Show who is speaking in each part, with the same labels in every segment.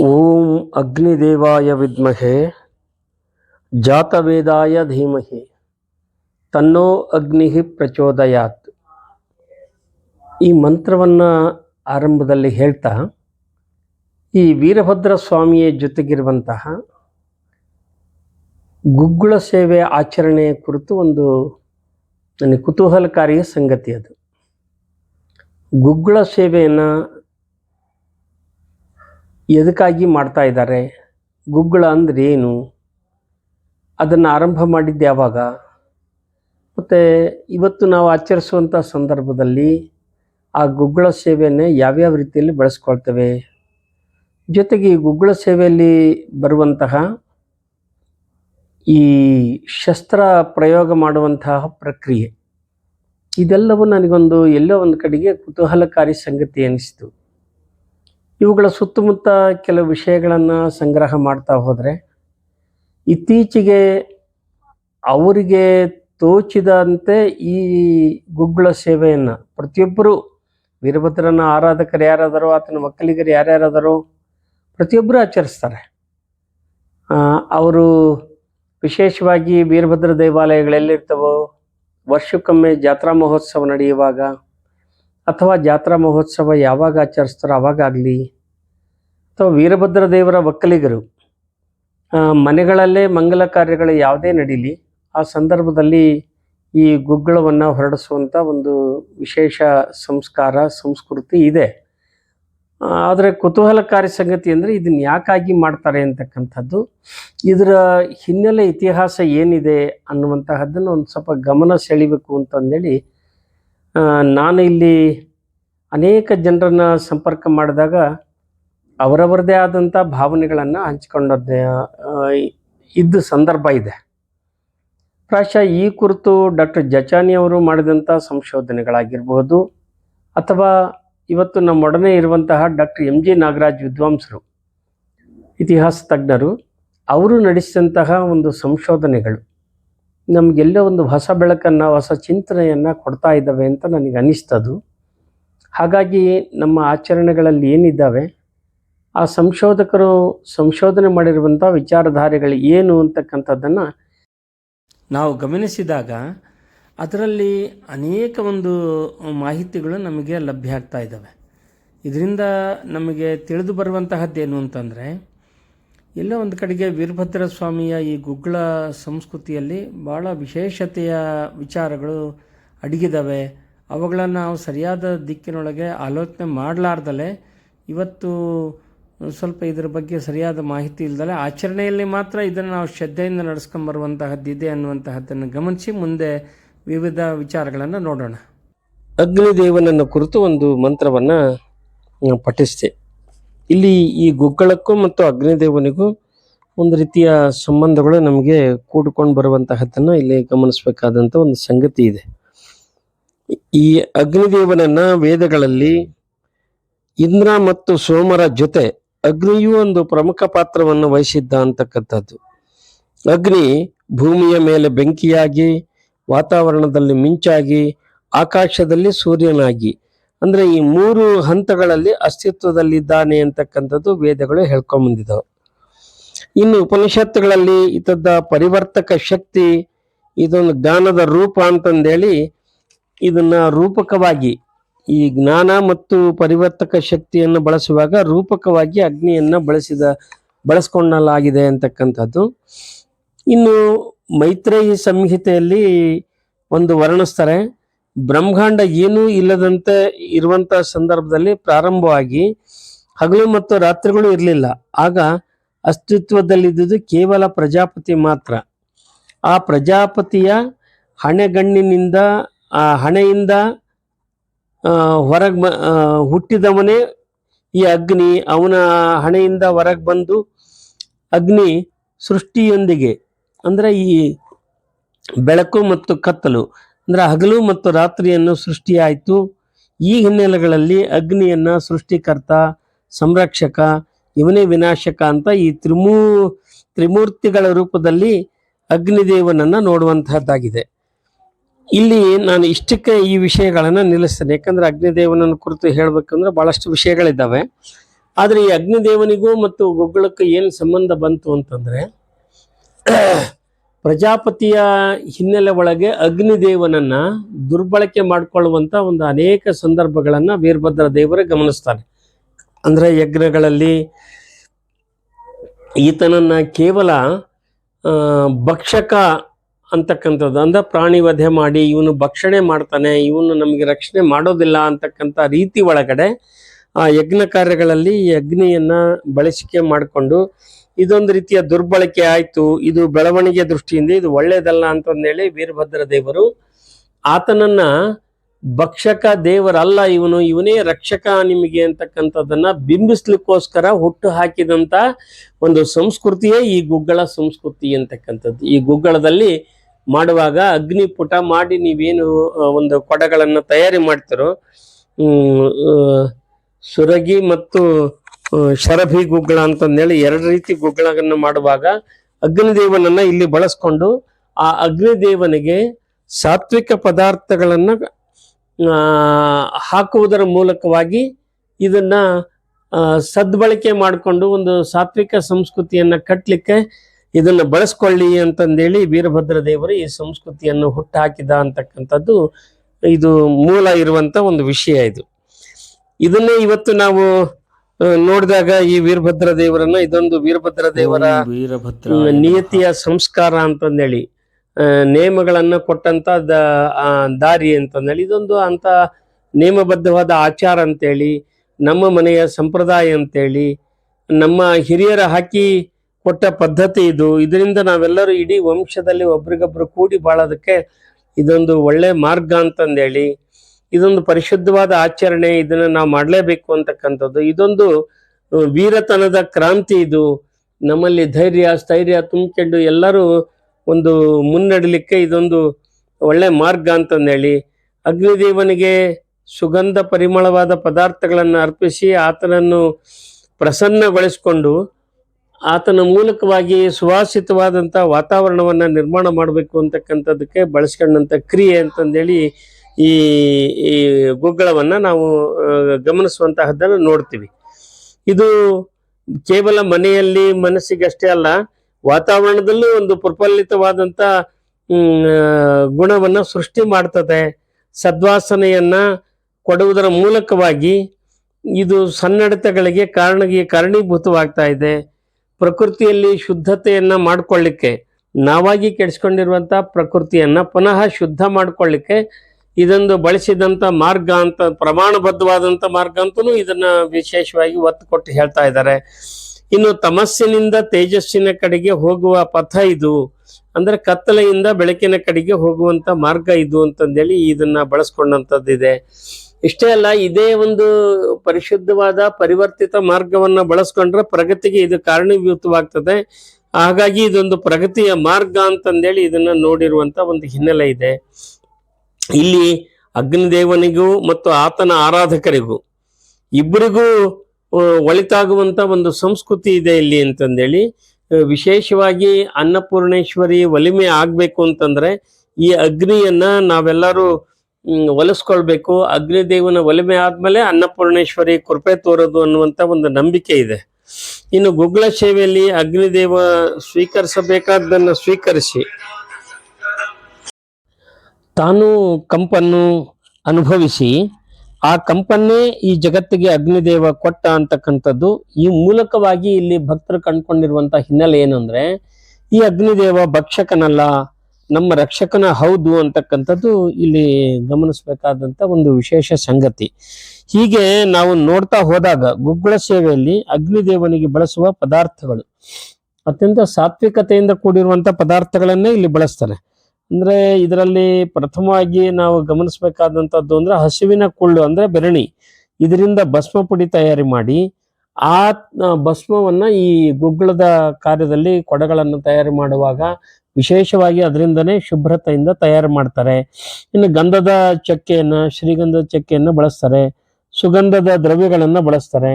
Speaker 1: ಓಂ ಅಗ್ನಿದೇವಾಯ ವಿದ್ಮಹೆ, ಜಾತವೇದಾಯ ಧೀಮಹಿ, ತನ್ನೋ ಅಗ್ನಿ ಪ್ರಚೋದಯಾತ್. ಈ ಮಂತ್ರವನ್ನು ಆರಂಭದಲ್ಲಿ ಹೇಳ್ತಾ, ಈ ವೀರಭದ್ರ ಸ್ವಾಮಿಯ ಜೊತೆಗಿರುವಂತಹ ಗುಗ್ಗುಳ ಸೇವೆ ಆಚರಣೆಯ ಕುರಿತು ಒಂದು ನನಗೆ ಕುತೂಹಲಕಾರಿಯ ಸಂಗತಿ ಅದು. ಗುಗ್ಗುಳ ಸೇವೆಯನ್ನು ಎದಕ್ಕಾಗಿ ಮಾಡ್ತಾ ಇದ್ದಾರೆ. ಗುಗ್ಗಳ ಅಂದರೆ ಏನು? ಅದನ್ನು ಆರಂಭ ಮಾಡಿದ್ದು ಯಾವಾಗ? ಮತ್ತು ಇವತ್ತು ನಾವು ಆಚರಿಸುವಂಥ ಸಂದರ್ಭದಲ್ಲಿ ಆ ಗುಗ್ಗಳ ಸೇವೆಯನ್ನು ಯಾವ್ಯಾವ ರೀತಿಯಲ್ಲಿ ಬಳಸ್ಕೊಳ್ತೇವೆ? ಜೊತೆಗೆ ಈ ಗುಗ್ಗಳ ಸೇವೆಯಲ್ಲಿ ಬರುವಂತಹ ಈ ಶಸ್ತ್ರ ಪ್ರಯೋಗ ಮಾಡುವಂತಹ ಪ್ರಕ್ರಿಯೆ, ಇದೆಲ್ಲವೂ ನನಗೊಂದು ಎಲ್ಲೋ ಒಂದು ಕಡೆಗೆ ಕುತೂಹಲಕಾರಿ ಸಂಗತಿ ಅನಿಸಿತು ಇವುಗಳ ಸುತ್ತಮುತ್ತ ಕೆಲವು ವಿಷಯಗಳನ್ನು ಸಂಗ್ರಹ ಮಾಡ್ತಾ ಹೋದರೆ, ಇತ್ತೀಚೆಗೆ ಅವರಿಗೆ ತೋಚಿದಂತೆ ಈ ಗುಗ್ಗಳ ಸೇವೆಯನ್ನು ಪ್ರತಿಯೊಬ್ಬರು ವೀರಭದ್ರನ ಆರಾಧಕರು ಯಾರಾದರೋ, ಆತನ ಒಕ್ಕಲಿಗರು ಯಾರ್ಯಾರಾದರೂ ಪ್ರತಿಯೊಬ್ಬರು ಆಚರಿಸ್ತಾರೆ. ಅವರು ವಿಶೇಷವಾಗಿ ವೀರಭದ್ರ ದೇವಾಲಯಗಳೆಲ್ಲಿರ್ತವೋ ವರ್ಷಕ್ಕೊಮ್ಮೆ ಜಾತ್ರಾ ಮಹೋತ್ಸವ ನಡೆಯುವಾಗ ಅಥವಾ ಜಾತ್ರಾ ಮಹೋತ್ಸವ ಯಾವಾಗ ಆಚರಿಸ್ತಾರೋ ಆಗಲಿ, ಅಥವಾ ವೀರಭದ್ರ ದೇವರ ಒಕ್ಕಲಿಗರು ಮನೆಗಳಲ್ಲೇ ಮಂಗಲ ಕಾರ್ಯಗಳು ಯಾವುದೇ ನಡೀಲಿ, ಆ ಸಂದರ್ಭದಲ್ಲಿ ಈ ಗುಗ್ಗಳವನ್ನು ಹೊರಡಿಸುವಂಥ ಒಂದು ವಿಶೇಷ ಸಂಸ್ಕಾರ, ಸಂಸ್ಕೃತಿ ಇದೆ. ಆದರೆ ಕುತೂಹಲಕಾರಿ ಸಂಗತಿ ಅಂದರೆ ಇದನ್ನು ಯಾಕಾಗಿ ಮಾಡ್ತಾರೆ ಅಂತಕ್ಕಂಥದ್ದು, ಇದರ ಹಿನ್ನೆಲೆ ಇತಿಹಾಸ ಏನಿದೆ ಅನ್ನುವಂತಹದ್ದನ್ನು ಒಂದು ಸ್ವಲ್ಪ ಗಮನ ಸೆಳಿಬೇಕು ಅಂತಂದೇಳಿ ನಾನು ಇಲ್ಲಿ ಅನೇಕ ಜನರನ್ನ ಸಂಪರ್ಕ ಮಾಡಿದಾಗ ಅವರವರದೇ ಆದಂಥ ಭಾವನೆಗಳನ್ನು ಹಂಚಿಕೊಂಡದ್ದೇ ಇದ್ದ ಸಂದರ್ಭ ಇದೆ. ಪ್ರಾಯಶಃ ಈ ಕುರಿತು ಡಾಕ್ಟರ್ ಜಚಾನಿ ಅವರು ಮಾಡಿದಂಥ ಸಂಶೋಧನೆಗಳಾಗಿರ್ಬೋದು ಅಥವಾ ಇವತ್ತು ನಮ್ಮೊಡನೆ ಇರುವಂತಹ ಡಾಕ್ಟರ್ ಎಂ ಜಿ ನಾಗರಾಜ್ ವಿದ್ವಾಂಸರು, ಇತಿಹಾಸ ತಜ್ಞರು, ಅವರು ನಡೆಸಿದಂತಹ ಒಂದು ಸಂಶೋಧನೆಗಳು. ನಮಗೆಲ್ಲ ಒಂದು ಹೊಸ ಬೆಳಕನ್ನು, ಹೊಸ ಚಿಂತನೆಯನ್ನು ಕೊಡ್ತಾ ಇದ್ದಾವೆ ಅಂತ ನನಗೆ ಅನಿಸ್ತದು. ಹಾಗಾಗಿ ನಮ್ಮ ಆಚರಣೆಗಳಲ್ಲಿ ಏನಿದ್ದಾವೆ, ಆ ಸಂಶೋಧಕರು ಸಂಶೋಧನೆ ಮಾಡಿರುವಂಥ ವಿಚಾರಧಾರೆಗಳು ಏನು ಅಂತಕ್ಕಂಥದ್ದನ್ನು ನಾವು ಗಮನಿಸಿದಾಗ ಅದರಲ್ಲಿ ಅನೇಕ ಒಂದು ಮಾಹಿತಿಗಳು ನಮಗೆ ಲಭ್ಯ ಆಗ್ತಾ ಇದ್ದಾವೆ. ಇದರಿಂದ ನಮಗೆ ತಿಳಿದು ಬರುವಂತಹದ್ದೇನು ಅಂತಂದರೆ ಎಲ್ಲೋ ಒಂದು ಕಡೆಗೆ ವೀರಭದ್ರ ಸ್ವಾಮಿಯ ಈ ಗುಗ್ಗಳ ಸಂಸ್ಕೃತಿಯಲ್ಲಿ ಭಾಳ ವಿಶೇಷತೆಯ ವಿಚಾರಗಳು ಅಡಗಿದ್ದಾವೆ ಅವುಗಳನ್ನು ನಾವು ಸರಿಯಾದ ದಿಕ್ಕಿನೊಳಗೆ ಆಲೋಚನೆ ಮಾಡಲಾರ್ದಲೆ ಇವತ್ತು ಸ್ವಲ್ಪ ಇದರ ಬಗ್ಗೆ ಸರಿಯಾದ ಮಾಹಿತಿ ಇಲ್ದಲೆ ಆಚರಣೆಯಲ್ಲಿ ಮಾತ್ರ ಇದನ್ನು ನಾವು ಶ್ರದ್ಧೆಯಿಂದ ನಡೆಸ್ಕೊಂಬರುವಂತಹದ್ದಿದೆ ಅನ್ನುವಂತಹದ್ದನ್ನು ಗಮನಿಸಿ ಮುಂದೆ ವಿವಿಧ ವಿಚಾರಗಳನ್ನು ನೋಡೋಣ. ಅಗ್ನಿದೇವನನ್ನು ಕುರಿತು ಒಂದು ಮಂತ್ರವನ್ನು ಪಠಿಸಿದೆ ಇಲ್ಲಿ ಈ ಗುಗ್ಗಳಕ್ಕೂ ಮತ್ತು ಅಗ್ನಿದೇವನಿಗೂ ಒಂದು ರೀತಿಯ ಸಂಬಂಧಗಳು ನಮಗೆ ಕೂಡಿಕೊಂಡು ಬರುವಂತಹದ್ದನ್ನು ಇಲ್ಲಿ ಗಮನಿಸಬೇಕಾದಂಥ ಒಂದು ಸಂಗತಿ ಇದೆ. ಈ ಅಗ್ನಿದೇವನನ್ನ ವೇದಗಳಲ್ಲಿ ಇಂದ್ರ ಮತ್ತು ಸೋಮರ ಜೊತೆ ಅಗ್ನಿಯು ಒಂದು ಪ್ರಮುಖ ಪಾತ್ರವನ್ನು ವಹಿಸಿದ್ದ ಅಂತಕ್ಕಂಥದ್ದು. ಅಗ್ನಿ ಭೂಮಿಯ ಮೇಲೆ ಬೆಂಕಿಯಾಗಿ, ವಾತಾವರಣದಲ್ಲಿ ಮಿಂಚಾಗಿ, ಆಕಾಶದಲ್ಲಿ ಸೂರ್ಯನಾಗಿ ಅಂದ್ರೆ ಈ ಮೂರು ಹಂತಗಳಲ್ಲಿ ಅಸ್ತಿತ್ವದಲ್ಲಿದ್ದಾನೆ ಅಂತಕ್ಕಂಥದ್ದು ವೇದಗಳು ಹೇಳ್ಕೊಂಬಂದಿದ್ದಾವೆ ಇನ್ನು ಉಪನಿಷತ್ತುಗಳಲ್ಲಿ ಇತದ ಪರಿವರ್ತಕ ಶಕ್ತಿ, ಇದೊಂದು ಜ್ಞಾನದ ರೂಪ ಅಂತಂದೇಳಿ ಇದನ್ನ ರೂಪಕವಾಗಿ ಈ ಜ್ಞಾನ ಮತ್ತು ಪರಿವರ್ತಕ ಶಕ್ತಿಯನ್ನು ಬಳಸುವಾಗ ರೂಪಕವಾಗಿ ಅಗ್ನಿಯನ್ನ ಬಳಸಿದ ಬಳಸ್ಕೊಂಡಲಾಗಿದೆ ಅಂತಕ್ಕಂಥದ್ದು. ಇನ್ನು ಮೈತ್ರೇಯಿ ಸಂಹಿತೆಯಲ್ಲಿ ಒಂದು ವರ್ಣಿಸ್ತಾರೆ ಬ್ರಹ್ಮಾಂಡ ಏನೂ ಇಲ್ಲದಂತೆ ಇರುವಂತ ಸಂದರ್ಭದಲ್ಲಿ ಪ್ರಾರಂಭವಾಗಿ ಹಗಲು ಮತ್ತು ರಾತ್ರಿಗಳು ಇರಲಿಲ್ಲ. ಆಗ ಅಸ್ತಿತ್ವದಲ್ಲಿದ್ದುದು ಕೇವಲ ಪ್ರಜಾಪತಿ ಮಾತ್ರ. ಆ ಪ್ರಜಾಪತಿಯ ಹಣೆಗಣ್ಣಿನಿಂದ, ಆ ಹಣೆಯಿಂದ ಹೊರಗೆ ಹುಟ್ಟಿದವನೇ ಈ ಅಗ್ನಿ. ಅವನ ಹಣೆಯಿಂದ ಹೊರಗೆ ಬಂದು ಅಗ್ನಿ ಸೃಷ್ಟಿಯೊಂದಿಗೆ, ಅಂದರೆ ಈ ಬೆಳಕು ಮತ್ತು ಕತ್ತಲು ಅಂದರೆ ಹಗಲು ಮತ್ತು ರಾತ್ರಿಯನ್ನು ಸೃಷ್ಟಿಯಾಯಿತು. ಈ ಹಿನ್ನೆಲೆಗಳಲ್ಲಿ ಅಗ್ನಿಯನ್ನ ಸೃಷ್ಟಿಕರ್ತ, ಸಂರಕ್ಷಕ, ಇವನೇ ವಿನಾಶಕ ಅಂತ ಈ ತ್ರಿಮೂ, ತ್ರಿಮೂರ್ತಿಗಳ ರೂಪದಲ್ಲಿ ಅಗ್ನಿದೇವನನ್ನ ನೋಡುವಂತಹದ್ದಾಗಿದೆ. ಇಲ್ಲಿ ನಾನು ಇಷ್ಟಕ್ಕೆ ಈ ವಿಷಯಗಳನ್ನು ನಿಲ್ಲಿಸ್ತೇನೆ. ಯಾಕಂದ್ರೆ ಅಗ್ನಿದೇವನನ್ನ ಕುರಿತು ಹೇಳಬೇಕಂದ್ರೆ ಬಹಳಷ್ಟು ವಿಷಯಗಳಿದ್ದಾವೆ. ಆದರೆ ಈ ಅಗ್ನಿದೇವನಿಗೂ ಮತ್ತು ಗೊಗ್ಗಳಕ್ಕೂ ಏನು ಸಂಬಂಧ ಬಂತು ಅಂತಂದ್ರೆ ಪ್ರಜಾಪತಿಯ ಹಿನ್ನೆಲೆ ಒಳಗೆ ಅಗ್ನಿದೇವನನ್ನ ದುರ್ಬಳಕೆ ಮಾಡಿಕೊಳ್ಳುವಂಥ ಒಂದು ಅನೇಕ ಸಂದರ್ಭಗಳನ್ನು ವೀರಭದ್ರ ದೇವರೇ ಗಮನಿಸ್ತಾನೆ. ಅಂದ್ರೆ ಯಜ್ಞಗಳಲ್ಲಿ ಈತನನ್ನ ಕೇವಲ ಭಕ್ಷಕ ಅಂತಕ್ಕಂಥದ್ದು, ಅಂದ್ರೆ ಪ್ರಾಣಿ ವಧೆ ಮಾಡಿ ಇವನು ಭಕ್ಷಣೆ ಮಾಡ್ತಾನೆ, ಇವನು ನಮಗೆ ರಕ್ಷಣೆ ಮಾಡೋದಿಲ್ಲ ಅಂತಕ್ಕಂಥ ರೀತಿ ಒಳಗಡೆ ಆ ಯಜ್ಞ ಕಾರ್ಯಗಳಲ್ಲಿ ಅಗ್ನಿಯನ್ನ ಬಳಸಿಕೆ ಮಾಡಿಕೊಂಡು ಇದೊಂದು ರೀತಿಯ ದುರ್ಬಳಕೆ ಆಯಿತು. ಇದು ಬೆಳವಣಿಗೆ ದೃಷ್ಟಿಯಿಂದ ಇದು ಒಳ್ಳೇದಲ್ಲ ಅಂತಂದೇಳಿ ವೀರಭದ್ರ ದೇವರು ಆತನನ್ನ ಭಕ್ಷಕ ದೇವರಲ್ಲ ಇವನು, ಇವನೇ ರಕ್ಷಕ ನಿಮಗೆ ಅಂತಕ್ಕಂಥದ್ದನ್ನ ಬಿಂಬಿಸ್ಲಿಕ್ಕೋಸ್ಕರ ಹುಟ್ಟು ಹಾಕಿದಂತ ಒಂದು ಸಂಸ್ಕೃತಿಯೇ ಈ ಗುಗ್ಗಳ ಸಂಸ್ಕೃತಿ ಅಂತಕ್ಕಂಥದ್ದು. ಈ ಗುಗ್ಗಳದಲ್ಲಿ ಮಾಡುವಾಗ ಅಗ್ನಿಪುಟ ಮಾಡಿ ನೀವೇನು ಒಂದು ಕೊಡಗಳನ್ನು ತಯಾರಿ ಮಾಡ್ತಾರೋ ಸುರಗಿ ಮತ್ತು ಶರಭಿ ಗುಗ್ಗಳ ಅಂತಂದೇಳಿ ಎರಡು ರೀತಿ ಗುಗ್ಗಳನ್ನ ಮಾಡುವಾಗ ಅಗ್ನಿದೇವನನ್ನ ಇಲ್ಲಿ ಬಳಸ್ಕೊಂಡು ಆ ಅಗ್ನಿದೇವನಿಗೆ ಸಾತ್ವಿಕ ಪದಾರ್ಥಗಳನ್ನ ಹಾಕುವುದರ ಮೂಲಕವಾಗಿ ಇದನ್ನ ಸದ್ಬಳಕೆ ಮಾಡಿಕೊಂಡು ಒಂದು ಸಾತ್ವಿಕ ಸಂಸ್ಕೃತಿಯನ್ನ ಕಟ್ಟಲಿಕ್ಕೆ ಇದನ್ನು ಬಳಸ್ಕೊಳ್ಳಿ ಅಂತಂದೇಳಿ ವೀರಭದ್ರ ದೇವರು ಈ ಸಂಸ್ಕೃತಿಯನ್ನು ಹುಟ್ಟಾಕಿದ ಅಂತಕ್ಕಂಥದ್ದು ಇದು ಮೂಲ ಇರುವಂತ ಒಂದು ವಿಷಯ ಇದು. ಇದನ್ನೇ ಇವತ್ತು ನಾವು ನೋಡಿದಾಗ ಈ ವೀರಭದ್ರ ದೇವರನ್ನ ಇದೊಂದು ವೀರಭದ್ರ ದೇವರ
Speaker 2: ವೀರಭದ್ರ
Speaker 1: ನಿಯತಿಯ ಸಂಸ್ಕಾರ ಅಂತಂದೇಳಿ. ನೇಮಗಳನ್ನ ಕೊಟ್ಟಂತ ದಾರಿ ಅಂತಂದೇಳಿ. ಇದೊಂದು ಅಂತ ನೇಮಬದ್ಧವಾದ ಆಚಾರ ಅಂತೇಳಿ ನಮ್ಮ ಮನೆಯ ಸಂಪ್ರದಾಯ ಅಂತೇಳಿ ನಮ್ಮ ಹಿರಿಯರ ಹಾಕಿ ಕೊಟ್ಟ ಪದ್ಧತಿ ಇದು. ಇದರಿಂದ ನಾವೆಲ್ಲರೂ ಇಡೀ ವಂಶದಲ್ಲಿ ಒಬ್ರಿಗೊಬ್ರು ಕೂಡಿ ಬಾಳೋದಕ್ಕೆ ಇದೊಂದು ಒಳ್ಳೆ ಮಾರ್ಗ ಅಂತಂದೇಳಿ. ಇದೊಂದು ಪರಿಶುದ್ಧವಾದ ಆಚರಣೆ, ಇದನ್ನ ನಾವು ಮಾಡಲೇಬೇಕು ಅಂತಕ್ಕಂಥದ್ದು. ಇದೊಂದು ವೀರತನದ ಕ್ರಾಂತಿ ಇದು. ನಮ್ಮಲ್ಲಿ ಧೈರ್ಯ, ಸ್ಥೈರ್ಯ ತುಂಬಿಕೊಂಡು ಎಲ್ಲರೂ ಒಂದು ಮುನ್ನಡಲಿಕ್ಕೆ ಇದೊಂದು ಒಳ್ಳೆ ಮಾರ್ಗ ಅಂತಂದೇಳಿ. ಅಗ್ನಿದೇವನಿಗೆ ಸುಗಂಧ ಪರಿಮಳವಾದ ಪದಾರ್ಥಗಳನ್ನು ಅರ್ಪಿಸಿ ಆತನನ್ನು ಪ್ರಸನ್ನಗೊಳಿಸಿಕೊಂಡು ಆತನ ಮೂಲಕವಾಗಿ ಸುವಾಸಿತವಾದಂಥ ವಾತಾವರಣವನ್ನು ನಿರ್ಮಾಣ ಮಾಡಬೇಕು ಅಂತಕ್ಕಂಥದ್ದಕ್ಕೆ ಬಳಸ್ಕೊಂಡಂಥ ಕ್ರಿಯೆ ಅಂತಂದೇಳಿ ಈ ಈ ಗುಗ್ಗಳವನ್ನು ನಾವು ಗಮನಿಸುವಂತಹದ್ದನ್ನು ನೋಡ್ತೀವಿ. ಇದು ಕೇವಲ ಮನೆಯಲ್ಲಿ ಮನಸ್ಸಿಗಷ್ಟೇ ಅಲ್ಲ, ವಾತಾವರಣದಲ್ಲೂ ಒಂದು ಪ್ರಫುಲ್ಲಿತವಾದಂಥ ಗುಣವನ್ನು ಸೃಷ್ಟಿ ಮಾಡ್ತದೆ. ಸದ್ವಾಸನೆಯನ್ನ ಕೊಡುವುದರ ಮೂಲಕವಾಗಿ ಇದು ಸನ್ನಡತೆಗಳಿಗೆ ಕಾರಣಿಗೆ, ಕಾರಣೀಭೂತವಾಗ್ತಾ ಇದೆ. ಪ್ರಕೃತಿಯಲ್ಲಿ ಶುದ್ಧತೆಯನ್ನು ಮಾಡಿಕೊಳ್ಳಿಕ್ಕೆ, ನಾವಾಗಿ ಕೆಡಿಸ್ಕೊಂಡಿರುವಂಥ ಪ್ರಕೃತಿಯನ್ನ ಪುನಃ ಶುದ್ಧ ಮಾಡ್ಕೊಳ್ಳಿಕ್ಕೆ ಇದೊಂದು ಬಳಸಿದಂತ ಮಾರ್ಗ ಅಂತ, ಪ್ರಮಾಣಬದ್ಧವಾದಂತ ಮಾರ್ಗ ಅಂತಲೂ ಇದನ್ನ ವಿಶೇಷವಾಗಿ ಒತ್ತು ಕೊಟ್ಟು ಹೇಳ್ತಾ ಇದ್ದಾರೆ. ಇನ್ನು ತಮಸ್ಸಿನಿಂದ ತೇಜಸ್ಸಿನ ಕಡೆಗೆ ಹೋಗುವ ಪಥ ಇದು. ಅಂದ್ರೆ ಕತ್ತಲೆಯಿಂದ ಬೆಳಕಿನ ಕಡೆಗೆ ಹೋಗುವಂತ ಮಾರ್ಗ ಇದು ಅಂತಂದೇಳಿ ಇದನ್ನ ಬಳಸ್ಕೊಂಡಂತದ್ದಿದೆ. ಇಷ್ಟೇ ಅಲ್ಲ, ಇದೇ ಒಂದು ಪರಿಶುದ್ಧವಾದ ಪರಿವರ್ತಿತ ಮಾರ್ಗವನ್ನ ಬಳಸ್ಕೊಂಡ್ರೆ ಪ್ರಗತಿಗೆ ಇದು ಕಾರಣೀಭೂತವಾಗ್ತದೆ. ಹಾಗಾಗಿ ಇದೊಂದು ಪ್ರಗತಿಯ ಮಾರ್ಗ ಅಂತಂದೇಳಿ ಇದನ್ನ ನೋಡಿರುವಂತ ಒಂದು ಹಿನ್ನೆಲೆ ಇದೆ. ಇಲ್ಲಿ ಅಗ್ನಿದೇವನಿಗೂ ಮತ್ತು ಆತನ ಆರಾಧಕರಿಗೂ ಇಬ್ಬರಿಗೂ ಒಳಿತಾಗುವಂತ ಒಂದು ಸಂಸ್ಕೃತಿ ಇದೆ ಇಲ್ಲಿ ಅಂತಂದೇಳಿ ವಿಶೇಷವಾಗಿ ಅನ್ನಪೂರ್ಣೇಶ್ವರಿ ಒಲಿಮೆ ಆಗ್ಬೇಕು ಅಂತಂದ್ರೆ ಈ ಅಗ್ನಿಯನ್ನ ನಾವೆಲ್ಲರೂ ಒಲಿಸ್ಕೊಳ್ಬೇಕು. ಅಗ್ನಿದೇವನ ಒಲಿಮೆ ಆದ್ಮೇಲೆ ಅನ್ನಪೂರ್ಣೇಶ್ವರಿ ಕೃಪೆ ತೋರೋದು ಅನ್ನುವಂತ ಒಂದು ನಂಬಿಕೆ ಇದೆ. ಇನ್ನು ಗುಗ್ಗಳ ಸೇವೆಯಲ್ಲಿ ಅಗ್ನಿದೇವ ಸ್ವೀಕರಿಸಬೇಕಾದ್ದನ್ನ ಸ್ವೀಕರಿಸಿ ತಾನು ಕಂಪನ್ನು ಅನುಭವಿಸಿ, ಆ ಕಂಪನ್ನೇ ಈ ಜಗತ್ತಿಗೆ ಅಗ್ನಿದೇವ ಕೊಟ್ಟ ಅಂತಕ್ಕಂಥದ್ದು, ಈ ಮೂಲಕವಾಗಿ ಇಲ್ಲಿ ಭಕ್ತರು ಕಂಡುಕೊಂಡಿರುವಂಥ ಹಿನ್ನೆಲೆ ಏನು ಈ ಅಗ್ನಿದೇವ ಭಕ್ಷಕನಲ್ಲ, ನಮ್ಮ ರಕ್ಷಕನ ಹೌದು ಅಂತಕ್ಕಂಥದ್ದು ಇಲ್ಲಿ ಗಮನಿಸಬೇಕಾದಂತ ಒಂದು ವಿಶೇಷ ಸಂಗತಿ. ಹೀಗೆ ನಾವು ನೋಡ್ತಾ ಹೋದಾಗ ಗುಗ್ಗಳ ಸೇವೆಯಲ್ಲಿ ಅಗ್ನಿದೇವನಿಗೆ ಬಳಸುವ ಪದಾರ್ಥಗಳು, ಅತ್ಯಂತ ಸಾತ್ವಿಕತೆಯಿಂದ ಕೂಡಿರುವಂತ ಪದಾರ್ಥಗಳನ್ನೇ ಇಲ್ಲಿ ಬಳಸ್ತಾರೆ. ಅಂದ್ರೆ ಇದರಲ್ಲಿ ಪ್ರಥಮವಾಗಿ ನಾವು ಗಮನಿಸಬೇಕಾದಂತದ್ದು ಅಂದ್ರೆ ಹಸುವಿನ ಕುಳ್ಳು ಅಂದ್ರೆ ಬೆರಣಿ. ಇದರಿಂದ ಭಸ್ಮ ಪುಡಿ ತಯಾರಿ ಮಾಡಿ ಆ ಭಸ್ಮವನ್ನು ಈ ಗುಗ್ಗಳದ ಕಾರ್ಯದಲ್ಲಿ ಕೊಡಗಳನ್ನು ತಯಾರಿ ಮಾಡುವಾಗ ವಿಶೇಷವಾಗಿ ಅದರಿಂದನೇ ಶುಭ್ರತೆಯಿಂದ ತಯಾರು ಮಾಡ್ತಾರೆ. ಇನ್ನು ಗಂಧದ ಚಕ್ಕೆಯನ್ನ, ಶ್ರೀಗಂಧದ ಚಕ್ಕೆಯನ್ನ ಬಳಸ್ತಾರೆ. ಸುಗಂಧದ ದ್ರವ್ಯಗಳನ್ನು ಬಳಸ್ತಾರೆ.